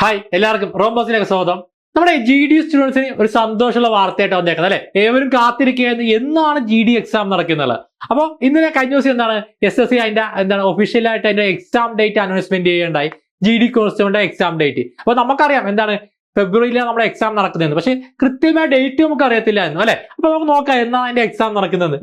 Hi എല്ലാവർക്കും റോംബോസിലേക്ക് സ്വാഗതം. നമ്മുടെ ജി ഡി സ്റ്റുഡൻസിന് ഒരു സന്തോഷമുള്ള വാർത്തയായിട്ട് വന്നേക്കുന്നത് അല്ലെ? ഏവരും കാത്തിരിക്കുകയായിരുന്നു എന്നാണ് ജി ഡി എക്സാം നടക്കുന്നത്. അപ്പോൾ ഇന്നലെ കഴിഞ്ഞ ദിവസം എന്താണ്? എസ് എസ് സി അതിന്റെ എന്താണ് ഒഫീഷ്യലായിട്ട് അതിന്റെ എക്സാം ഡേറ്റ് അനൗൺസ്മെന്റ് ചെയ്യുകയുണ്ടായി ജി ഡി കോൺസ്റ്റബിളിന്റെ എക്സാം ഡേറ്റ് അപ്പൊ നമുക്കറിയാം എന്താണ് ഫെബ്രുവരിയിലാണ് നമ്മുടെ എക്സാം നടക്കുന്നത്. പക്ഷെ കൃത്യമായ ഡേറ്റ് നമുക്ക് അറിയത്തില്ലായിരുന്നു അല്ലെ? അപ്പൊ നമുക്ക് നോക്കാം എന്നാണ് അതിന്റെ എക്സാം നടക്കുന്നത്.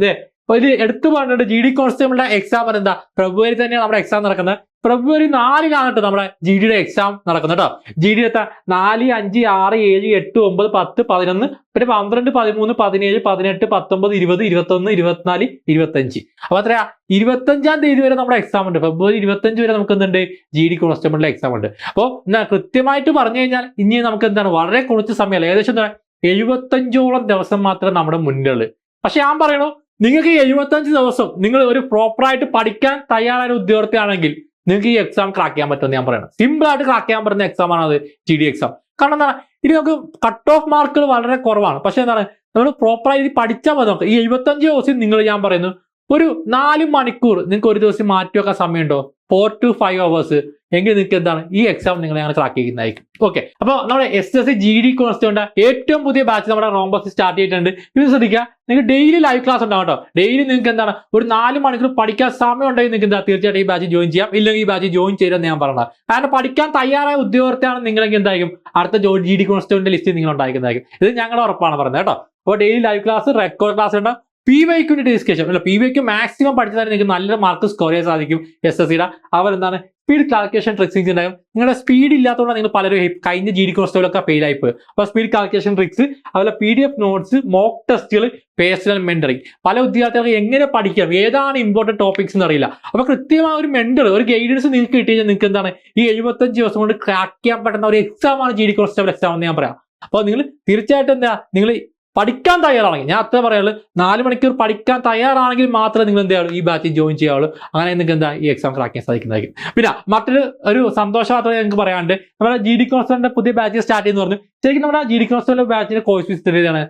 ഇത് എടുത്തു പറഞ്ഞിട്ട് ജി ഡി കോൺസ്റ്റബിളിന്റെ എക്സാം എന്താ? ഫെബ്രുവരി തന്നെയാണ് നമ്മുടെ എക്സാം നടക്കുന്നത്. ഫെബ്രുവരി നാലിനാണ് കേട്ടോ നമ്മുടെ ജി ഡിയുടെ എക്സാം നടക്കുന്നത് കേട്ടോ ജി ഡി എത്താ നാല് അഞ്ച് ആറ് ഏഴ് എട്ട് ഒമ്പത് പത്ത് പതിനൊന്ന് പിന്നെ പന്ത്രണ്ട് പതിമൂന്ന് പതിനേഴ് പതിനെട്ട് പത്തൊമ്പത് ഇരുപത് ഇരുപത്തൊന്ന് ഇരുപത്തിനാല് ഇരുപത്തഞ്ച് അപ്പൊ അത്ര ഇരുപത്തഞ്ചാം തീയതി വരെ നമ്മുടെ എക്സാം ഉണ്ട്. ഫെബ്രുവരി ഇരുപത്തഞ്ച് വരെ നമുക്ക് എന്തുണ്ട്? ജി ഡി കോൺസ്റ്റബിളിന്റെ എക്സാം ഉണ്ട്. അപ്പോൾ കൃത്യമായിട്ട് പറഞ്ഞു കഴിഞ്ഞാൽ ഇനി നമുക്ക് എന്താണ്? വളരെ കുറച്ച് സമയമല്ല? ഏകദേശം എന്താ? എഴുപത്തഞ്ചോളം ദിവസം മാത്രമേ നമ്മുടെ മുന്നിലുള്ളൂ. പക്ഷെ ഞാൻ പറയണു നിങ്ങൾക്ക് എഴുപത്തഞ്ച് ദിവസം നിങ്ങൾ ഒരു പ്രോപ്പറായിട്ട് പഠിക്കാൻ തയ്യാറായ ഒരു ഉദ്യോഗാർത്ഥിയാണെങ്കിൽ നിങ്ങൾക്ക് ഈ എക്സാം ക്രാക്ക് ചെയ്യാൻ പറ്റുമെന്ന് ഞാൻ പറയണം. സിമ്പിൾ ആയിട്ട് ക്രാക്ക് ചെയ്യാൻ പറ്റുന്ന എക്സാം ആണ് അത് ജി ഡി എക്സാം കാരണം എന്താണ്? ഇനി നമുക്ക് കട്ട് ഓഫ് മാർക്കുകൾ വളരെ കുറവാണ്. പക്ഷെ എന്താണ്? നമ്മൾ പ്രോപ്പറായി പഠിച്ചാൽ മതി നമുക്ക്. ഈ എഴുപത്തഞ്ച് ദിവസം നിങ്ങൾ ഞാൻ പറയുന്നു ഒരു നാല് മണിക്കൂർ നിങ്ങൾക്ക് ഒരു ദിവസം മാറ്റി വെക്കാൻ സമയമുണ്ടോ? ഫോർ ടു ഫൈവ് അവേഴ്സ് എങ്കിൽ നിങ്ങൾക്ക് എന്താണ്? ഈ എക്സാം നിങ്ങൾ അങ്ങനെ ക്രാക്ക് ചെയ്യുന്നതായിരിക്കും ഓക്കെ അപ്പോൾ നമ്മുടെ S S C G D constable ഏറ്റവും പുതിയ ബാച്ച് നമ്മുടെ റോംബസ് സ്റ്റാർട്ട് ചെയ്തിട്ടുണ്ട്. ഇത് ശ്രദ്ധിക്കുക നിങ്ങൾക്ക് ഡെയിലി ലൈവ് ക്ലാസ് ഉണ്ടാവും കേട്ടോ ഡെയിലി നിങ്ങൾക്ക് എന്താണ്? ഒരു നാല് മണിക്കൂർ പഠിക്കാൻ സമയം ഉണ്ടെങ്കിൽ നിങ്ങൾക്ക് എന്താ? തീർച്ചയായിട്ടും ഈ ബാച്ച് ജോയിൻ ചെയ്യാം. ഇല്ലെങ്കിൽ ഈ ബാച്ച് ജോയിൻ ചെയ്തെന്ന് ഞാൻ പറഞ്ഞത് കാരണം പഠിക്കാൻ തയ്യാറായ ഉദ്യോഗസ്ഥയാണ് നിങ്ങളെങ്കിൽ എന്തായിരിക്കും? അടുത്ത ജോ ജി ഡി കോൺസ്റ്റോന്റെ ലിസ്റ്റ് നിങ്ങൾ ഉണ്ടായിരിക്കുന്നതായിരിക്കും ഇത് ഞങ്ങളുടെ ഉറപ്പാണ് പറഞ്ഞത് കേട്ടോ. അപ്പോൾ daily live class record class ഉണ്ട്. പി വൈക്കിന്റെ ഡിസ്കഷൻ അല്ല പി വൈക്ക് മാക്സിമം പഠിച്ചാൽ നിങ്ങൾക്ക് നല്ല മാർക്ക് സ്കോർ ചെയ്യാൻ സാധിക്കും എസ് എസ് സിയുടെ അവർ എന്താണ് സ്പീഡ് കാൽക്കുലേഷൻ ട്രിക്സ് ഉണ്ടാകും നിങ്ങളുടെ സ്പീഡ് ഇല്ലാത്തതുകൊണ്ട് നിങ്ങൾ പലരും കഴിഞ്ഞ ജി ഡി കോഴ്സുകളൊക്കെ ഫെയിൽ ആയി പോയി അപ്പോൾ സ്പീഡ് കാൽക്കുലേഷൻ ട്രിക്സ് അതുപോലെ P D F notes mock ടെസ്റ്റുകൾ പേഴ്സണൽ മെന്ററിങ് പല വിദ്യാർത്ഥികൾക്ക് എങ്ങനെ പഠിക്കാം? ഏതാണ് ഇമ്പോർട്ടന്റ് ടോപ്പിക്സ് എന്ന് അറിയില്ല. അപ്പോൾ കൃത്യമായ ഒരു മെന്റർ ഒരു ഗൈഡൻസ് നിങ്ങൾക്ക് കിട്ടി നിങ്ങൾക്ക് എന്താണ്? ഈ എഴുപത്തഞ്ച് ദിവസം കൊണ്ട് ക്രാക്ക് ചെയ്യാൻ പറ്റുന്ന ഒരു എക്സാമാണ് ജി ഡി കോൺസ്റ്റബിൾ എക്സാം എന്ന് ഞാൻ പറയാം. അപ്പോൾ നിങ്ങൾ തീർച്ചയായിട്ടും എന്താ? നിങ്ങൾ പഠിക്കാൻ തയ്യാറാണെങ്കിൽ ഞാൻ അത്ര പറയുള്ളൂ നാല് മണിക്കൂർ പഠിക്കാൻ തയ്യാറാണെങ്കിൽ മാത്രമേ നിങ്ങൾ എന്ത് ചെയ്യുള്ളൂ ഈ ബാച്ചിൽ ജോയിൻ ചെയ്യാവുള്ളൂ. അങ്ങനെ നിങ്ങൾക്ക് എന്താ ഈ എക്സാം ക്രാക്ക് ചെയ്യാൻ സാധിക്കുന്നതായിരിക്കും. പിന്നെ മറ്റൊരു ഒരു സന്തോഷ നിങ്ങൾക്ക് പറയാണ്ട് നമ്മുടെ ജി ഡി കോൺസ്റ്റലിന്റെ പുതിയ ബാച്ച് സ്റ്റാർട്ട് ചെയ്യുന്ന പറഞ്ഞു. ശരിക്കും നമ്മുടെ ജി ഡി കോൺസ്റ്റലിന്റെ ബാച്ചിന്റെ കോഴ്സ് ഫീസ് തരുന്നതാണ്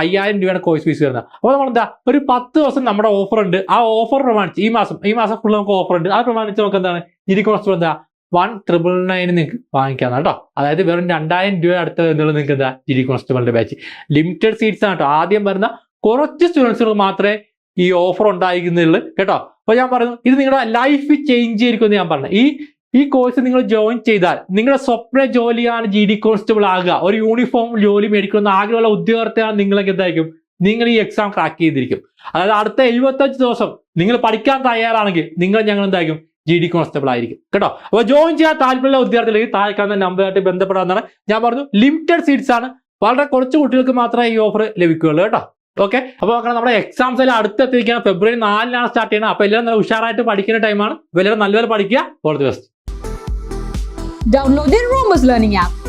അയ്യായിരം രൂപയാണ് കോഴ്സ് ഫീസ് വരുന്നത്. അപ്പോൾ നമ്മൾ എന്താ ഒരു പത്ത് ദിവസം നമ്മുടെ ഓഫർ ഉണ്ട്. ആ ഓഫർ പ്രമാണിച്ച് ഈ മാസം ഈ മാസം ഫുൾ നമുക്ക് ഓഫർ ഉണ്ട്. അത് പ്രമാണിച്ച് നമുക്ക് എന്താണ് ജി ഡി കോൺസ്റ്റൽ എന്താ വൺ ട്രിപ്പിൾ നയന് നിങ്ങൾക്ക് വാങ്ങിക്കാം കേട്ടോ. അതായത് വെറും രണ്ടായിരം രൂപ അടുത്ത വരുന്നുള്ളൂ നിങ്ങൾക്ക് എന്താ ജി ഡി കോൺസ്റ്റബിളിന്റെ ബാച്ച് ലിമിറ്റഡ് സീറ്റ്സ് ആണ് കേട്ടോ. ആദ്യം വരുന്ന കുറച്ച് സ്റ്റുഡൻസുകൾ മാത്രമേ ഈ ഓഫർ ഉണ്ടായിരിക്കുന്നുള്ളൂ കേട്ടോ. അപ്പോൾ ഞാൻ പറഞ്ഞു ഇത് നിങ്ങളുടെ ലൈഫ് ചേഞ്ച് ചെയ്തിരിക്കുമെന്ന് ഞാൻ പറഞ്ഞു. ഈ ഈ കോഴ്സ് നിങ്ങൾ ജോയിൻ ചെയ്താൽ നിങ്ങളുടെ സ്വപ്ന ജോലിയാണ് ജി ഡി കോൺസ്റ്റബിൾ ആകുക. ഒരു യൂണിഫോം ജോലി മേടിക്കുന്ന ആഗ്രഹമുള്ള ഉദ്യോഗസ്ഥയാണ് നിങ്ങളൊക്കെ എന്തായിരിക്കും? നിങ്ങൾ ഈ എക്സാം ക്രാക്ക് ചെയ്തിരിക്കും. അതായത് അടുത്ത എഴുപത്തഞ്ച് ദിവസം നിങ്ങൾ പഠിക്കാൻ തയ്യാറാണെങ്കിൽ നിങ്ങൾ ഞങ്ങൾ എന്തായിരിക്കും? ജി ഡി കോൺസ്റ്റബിൾ ആയിരിക്കും. കേട്ടോ? അപ്പോൾ ജോയിൻ ചെയ്യാൻ താല്പര്യമുള്ള വിദ്യാർത്ഥികൾ താഴെ കാണുന്ന നമ്പറായിട്ട് ബന്ധപ്പെടാമെന്നാണ് ഞാൻ പറഞ്ഞു ലിമിറ്റഡ് സീറ്റ്സ് ആണ്. വളരെ കുറച്ച് കുട്ടികൾക്ക് മാത്രമേ ഈ ഓഫർ ലഭിക്കുകയുള്ളൂ കേട്ടോ. ഓക്കെ അപ്പോൾ നോക്കണം നമ്മുടെ എക്സാംസ് എല്ലാം അടുത്തെത്തിയിരിക്കുകയാണ്. ഫെബ്രുവരി നാലിനാണ് സ്റ്റാർട്ട് ചെയ്യണം അപ്പോൾ എല്ലാവരും നല്ല ഉഷാറായിട്ട് പഠിക്കുന്ന ടൈമാണ് എല്ലാവരും നല്ലപോലെ പഠിക്കുക. All the best download Learning app.